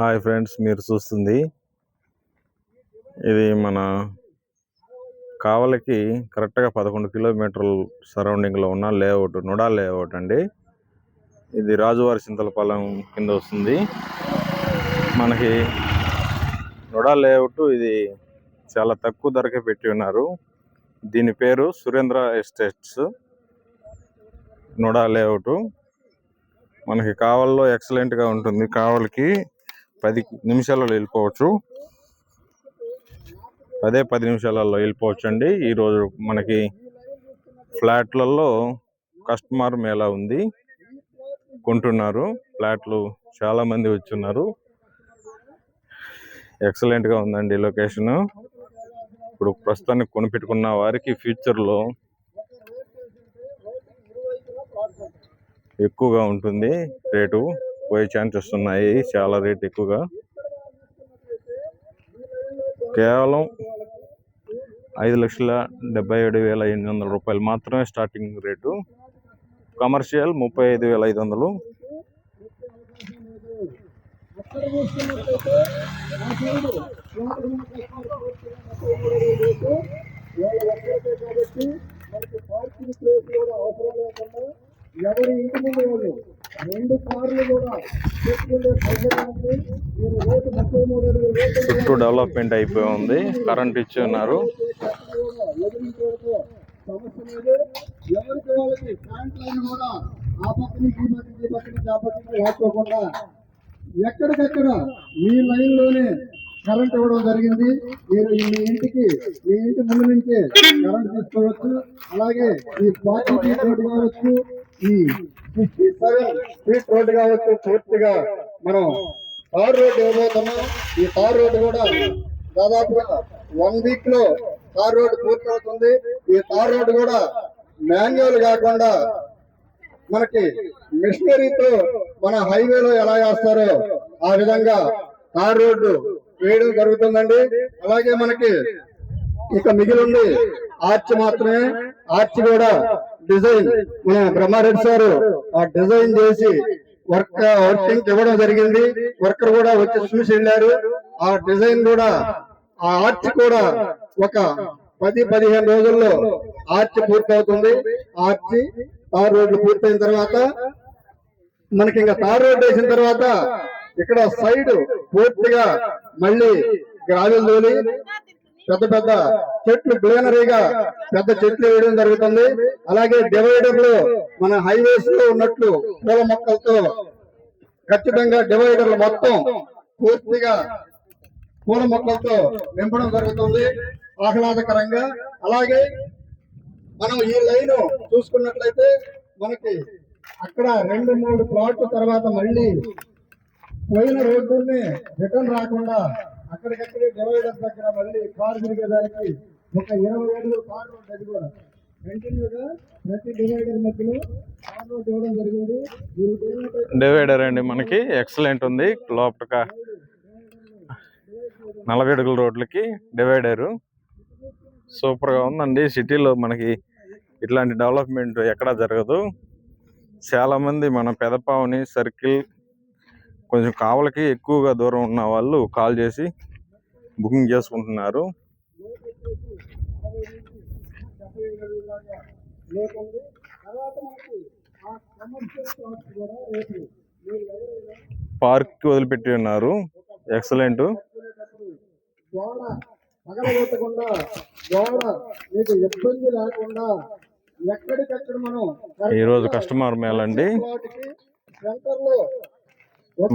Hi friends మీరు చూస్తుంది. ఇది మన కావలికి కరెక్ట్గా పదకొండు కిలోమీటర్ల సరౌండింగ్లో ఉన్న లేఅవుట్ నుడా లేఅవుట్ అండి. ఇది రాజువారి చింతలపాలెం కింద వస్తుంది. మనకి నుడా లేఅవుట్ ఇది చాలా తక్కువ ధరకే పెట్టి ఉన్నారు. దీని పేరు సురేంద్ర ఎస్టేట్స్ నుడా లేఅవుట్. మనకి కావల్లో ఎక్సలెంట్గా ఉంటుంది. కావలికి పది నిమిషాలలో వెళ్ళిపోవచ్చు. అదే పది నిమిషాలలో వెళ్ళిపోవచ్చు అండి ఈరోజు మనకి ఫ్లాట్లలో కస్టమర్ మేళా ఉంది. కొంటున్నారు. ఫ్లాట్లు చాలామంది వచ్చున్నారు. ఎక్సలెంట్గా ఉందండి లొకేషన్. ఇప్పుడు ప్రస్తుతానికి కొనిపెట్టుకున్న వారికి ఫ్యూచర్లో ఎక్కువగా ఉంటుంది రేటు. పోయే ఛాన్సెస్ ఉన్నాయి చాలా రేట్ ఎక్కువగా. కేవలం ఐదు లక్షల డెబ్బై ఏడు వేల ఎనిమిది వందల రూపాయలు మాత్రమే స్టార్టింగ్ రేటు కమర్షియల్ ముప్పై ఐదు వేల ఐదు వందలు అక్కడ చూస్తున్నట్లయితే ఆ సైడు వాళ్ళ ఒక్కరికే కాబట్టి మనకి పార్కింగ్ ప్లేస్ కూడా అవసరం లేకుండా ఎవరి ఇంటి ముందు వాళ్ళు రెండు కార్లు కూడా పెట్టుకునే సౌకర్యం ఉంది మీరు రేటు ముప్పై మూడు అడుగులు రేటు చుట్టూ డెవలప్మెంట్ అయిపోయి ఉంది. కరెంట్ ఇచ్చి ఉన్నారు. లైన్ కూడా ఈ ఎక్కడికక్కడ మీ లైన్లోనే కరెంట్ ఇవ్వడం జరిగింది. మీరు ఈ మీ ఇంటికి మీ ఇంటి ముందు నుంచే కరెంట్ తీసుకోవచ్చు. అలాగే ఈ పార్టీ కావచ్చు. ఈ రోడ్ కావచ్చు పూర్తిగా మనం తార్ రోడ్ ఇవ్వబోతున్నాం ఈ తార్ రోడ్ కూడా దాదాపుగా వన్ వీక్లో తార్ రోడ్ పూర్తవుతుంది. ఈ తార్ రోడ్ కూడా మాన్యువల్ కాకుండా మనకి మిషనరీతో మన హైవేలో ఎలా వేస్తారో ఆ విధంగా తార్ రోడ్డు వేయడం జరుగుతుందండి. అలాగే మనకి ఇక మిగిలి ఉంది ఆర్చ్ మాత్రమే. ఆర్చ్ కూడా డిజైన్. మన బ్రహ్మారెడ్డి సార్ ఆ డిజైన్ చేసి వర్క్ వర్కింగ్ ఇవ్వడం జరిగింది. వర్కర్ కూడా వచ్చి చూసి వెళ్ళారు. ఆ డిజైన్ కూడా ఆ ఆర్చ్ కూడా ఒక పది పదిహేను రోజుల్లో ఆర్చ్ పూర్తవుతుంది. ఆర్చ్ తార్ రోడ్లు పూర్తయిన తర్వాత మనకి ఇంకా తార్ రోడ్ వేసిన తర్వాత ఇక్కడ సైడ్ పూర్తిగా మళ్ళీ గ్రావెల్ తోలి పెద్ద పెద్ద చెట్లు గ్రీనరీగా పెద్ద చెట్లు వేయడం జరుగుతుంది. అలాగే డివైడర్లు మన హైవేస్లో ఉన్నట్లు పూల మొక్కలతో ఖచ్చితంగా డివైడర్లు మొత్తం పూర్తిగా పూల మొక్కలతో నింపడం జరుగుతుంది. ఆహ్లాదకరంగా. అలాగే మనం ఈ లైన్ చూసుకున్నట్లయితే మనకి అక్కడ రెండు మూడు ప్లాట్ల తర్వాత మళ్ళీ పోయిన రోడ్డుని రిటర్న్ రాకుండా అక్కడికక్కడే డివైడర్ దగ్గర మళ్ళీ కారు తిరిగేదానికి ఒక ఇరవై ఏళ్ళు కారు రోడ్ కూడా కంటిన్యూగా ప్రతి డివైడర్ మధ్యలో కార్ రోడ్ ఇవ్వడం జరిగింది. డివైడర్ అండి మనకి ఎక్సలెంట్ ఉంది. లోపల నలభై అడుగుల రోడ్లకి డివైడరు. సూపర్గా ఉందండి. సిటీలో మనకి ఇట్లాంటి డెవలప్మెంట్ ఎక్కడా జరగదు. చాలామంది మన పెదపావుని సర్కిల్ కొంచెం కావలకి ఎక్కువగా దూరం ఉన్న వాళ్ళు కాల్ చేసి బుకింగ్ చేసుకుంటున్నారు. పార్క్ వదిలిపెట్టి ఉన్నారు. ఎక్సలెంట్. పగలగొట్టకుండా గోడ మీకు ఇబ్బంది లేకుండా ఎక్కడికక్కడ మనం ఈరోజు కస్టమర్ మేల్ అండి సెంటర్లో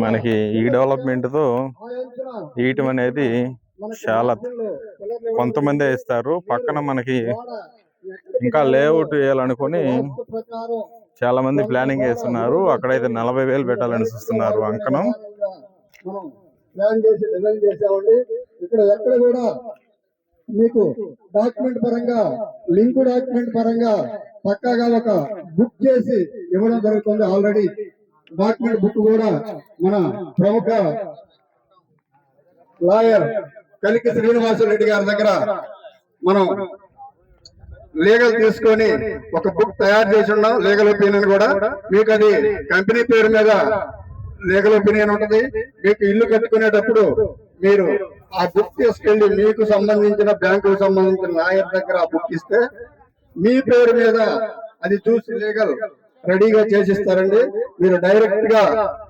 మనకి ఈ డెవలప్మెంట్తో ఆ అంచున ఇయటం అనేది చాలా కొంతమందే ఇస్తారు. పక్కన మనకి ఇంకా లేఅవుట్ వేయాలనుకొని చాలా మంది ప్లానింగ్ చేస్తున్నారు. అక్కడైతే నలభై వేలు పెట్టాలని చూస్తున్నారు అంకణం. మనం ప్లాన్ చేసి డిజైన్ చేసామండి. ఇక్కడ ఎక్కడ కూడా మీకు డాక్యుమెంట్ పరంగా లింక్ డాక్యుమెంట్ పరంగా పక్కాగా ఒక బుక్ చేసి ఇవ్వడం జరుగుతుంది ఆల్రెడీ డాక్యుమెంట్ బుక్ కూడా మన ప్రముఖ లాయర్ కలికి శ్రీనివాసరెడ్డి గారి దగ్గర మనం లీగల్ తీసుకొని ఒక బుక్ తయారు చేసి ఉన్నాం లీగల్ ఒపీనియన్ కూడా. మీకు అది కంపెనీ పేరు మీద లీగల్ ఒపీనియన్ ఉంటుంది. మీకు ఇల్లు కట్టుకునేటప్పుడు మీరు ఆ బుక్ తీసుకెళ్ళి మీకు సంబంధించిన బ్యాంకుకు సంబంధించిన లాయర్ దగ్గర ఆ బుక్ ఇస్తే మీ పేరు మీద అది చూసి లీగల్ రెడీగా చేసిస్తారండి. మీరు డైరెక్ట్గా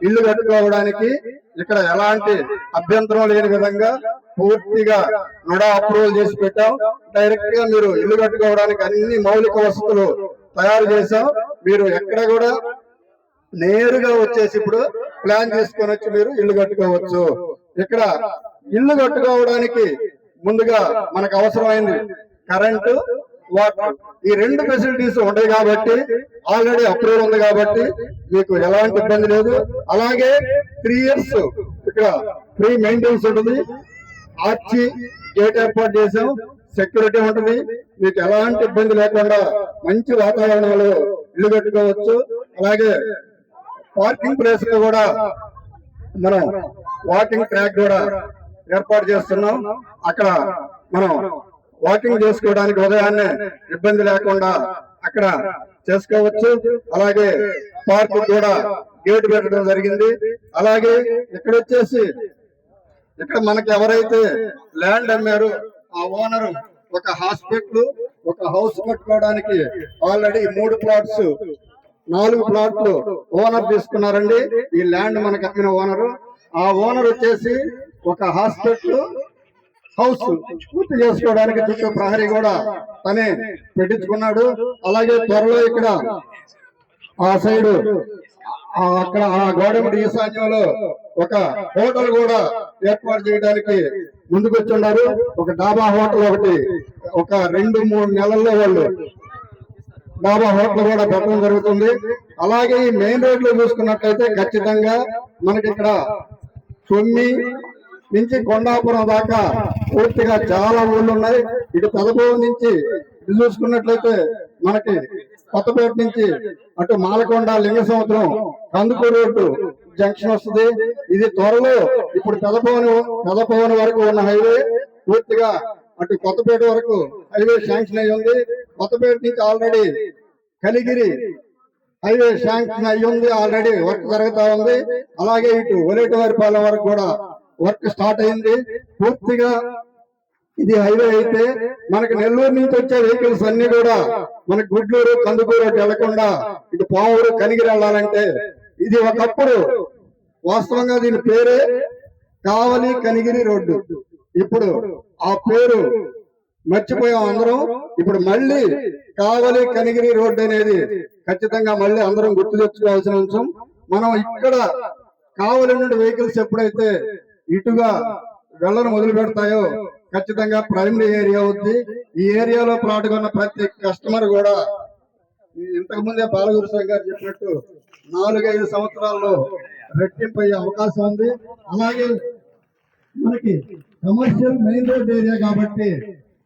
ఇల్లు కట్టుకోవడానికి ఇక్కడ ఎలాంటి అభ్యంతరం లేని విధంగా పూర్తిగా నుడా అప్రూవల్ చేసి పెట్టాం. డైరెక్ట్గా మీరు ఇల్లు కట్టుకోవడానికి అన్ని మౌలిక వసతులు తయారు చేశాం. మీరు ఎక్కడ కూడా నేరుగా వచ్చేసి ఇప్పుడు ప్లాన్ చేసుకొని వచ్చి మీరు ఇల్లు కట్టుకోవచ్చు. ఇక్కడ ఇల్లు కట్టుకోవడానికి ముందుగా మనకు అవసరమైంది కరెంటు. వాటర్ ఈ రెండు ఫెసిలిటీస్ ఉంటాయి కాబట్టి ఆల్రెడీ అప్రూవల్ ఉంది కాబట్టి మీకు ఎలాంటి ఇబ్బంది లేదు. అలాగే త్రీ ఇయర్స్ ఇక్కడ ఫ్రీ మెయింటెనెన్స్ ఉంటుంది. ఆర్చి గేట్ ఏర్పాటు చేసాం సెక్యూరిటీ ఉంటుంది. మీకు ఎలాంటి ఇబ్బంది లేకుండా మంచి వాతావరణంలో ఇల్లు కట్టుకోవచ్చు. అలాగే పార్కింగ్ ప్లేస్లో కూడా మనం వాకింగ్ ట్రాక్ కూడా ఏర్పాటు చేస్తున్నాం. అక్కడ మనం వాకింగ్ చేసుకోవడానికి ఉదయాన్నే ఇబ్బంది లేకుండా అక్కడ చేసుకోవచ్చు. అలాగే పార్క్ కూడా గేట్ పెట్టడం జరిగింది. అలాగే ఇక్కడ వచ్చేసి ఇక్కడ మనకి ఎవరైతే ల్యాండ్ అమ్మారో ఆ ఓనర్ ఒక హాస్పిటల్ ఒక హౌస్ కట్టుకోవడానికి ఆల్రెడీ మూడు ప్లాట్స్ నాలుగు ప్లాట్లు ఓనర్ తీసుకున్నారండి. ఈ ల్యాండ్ మనకు అమ్మిన ఓనరు. ఆ ఓనర్ వచ్చేసి ఒక హాస్పిటల్ హౌస్ పూర్తి చేసుకోవడానికి చుట్టూ ప్రహరీ కూడా తనే పెట్టించుకున్నాడు. అలాగే త్వరలో ఇక్కడ ఆ సైడ్ ఆ అక్కడ ఆ గవర్నమెంట్ ఈశాన్యంలో ఒక హోటల్ కూడా ఏర్పాటు చేయడానికి ముందుకు వచ్చున్నారు ఒక డాబా హోటల్ ఒకటి ఒక రెండు మూడు నెలల్లో వాళ్ళు డాబా హోటల్ కూడా పెట్టడం జరుగుతుంది. అలాగే ఈ మెయిన్ రోడ్లో చూసుకున్నట్లయితే ఖచ్చితంగా మనకి ఇక్కడ సొమ్మి నుంచి కొండాపురం దాకా పూర్తిగా చాలా ఊళ్ళు ఉన్నాయి ఇటు పెదపూర్ నుంచి చూసుకున్నట్లయితే మనకి కొత్తపేట నుంచి అటు మాలకొండ లింగ సముద్రం కందుకూరు రోడ్డు జంక్షన్ వస్తుంది. ఇది త్వరలో ఇప్పుడు పెదపవన్ పెదపవన్ వరకు ఉన్న హైవే. పూర్తిగా అటు కొత్తపేట వరకు హైవే శాంక్షన్ అయి ఉంది. కొత్తపేట నుంచి ఆల్రెడీ కలిగిరి హైవే శాంక్షన్ అయ్యి ఉంది. ఆల్రెడీ వర్క్ జరుగుతూ ఉంది. అలాగే ఇటు ఒలేటివారిపాలెం వరకు కూడా వర్క్ స్టార్ట్ అయింది. పూర్తిగా ఇది హైవే అయితే మనకి నెల్లూరు నుంచి వచ్చే వెహికల్స్ అన్ని కూడా మన గుడ్లూరు కందుకూరు వెళ్ళకుండా ఇటు పావురు కనిగిరి వెళ్ళాలంటే ఇది ఒకప్పుడు వాస్తవంగా దీని పేరే కావలి కనిగిరి రోడ్డు. ఇప్పుడు ఆ పేరు మర్చిపోయాం అందరం. ఇప్పుడు మళ్ళీ కావలి కనిగిరి రోడ్డు అనేది ఖచ్చితంగా మళ్ళీ అందరం గుర్తు తెచ్చుకోవాల్సిన అంశం. మనం ఇక్కడ కావలి నుండి వెహికల్స్ ఎప్పుడైతే ఇటుగా వెళ్ళను మొదలు పెడతాయో ఖచ్చితంగా ప్రైమరీ ఏరియా అవుద్ది. ఈ ఏరియాలో ప్లాట్ ప్రతి కస్టమర్ కూడా ఇంతకు ముందే బాలగురు గారు చెప్పినట్టు నాలుగైదు సంవత్సరాల్లో రెట్టింపు అయ్యే అవకాశం ఉంది. అలాగే మనకి కమర్షియల్ మెయిన్ రోడ్ ఏరియా కాబట్టి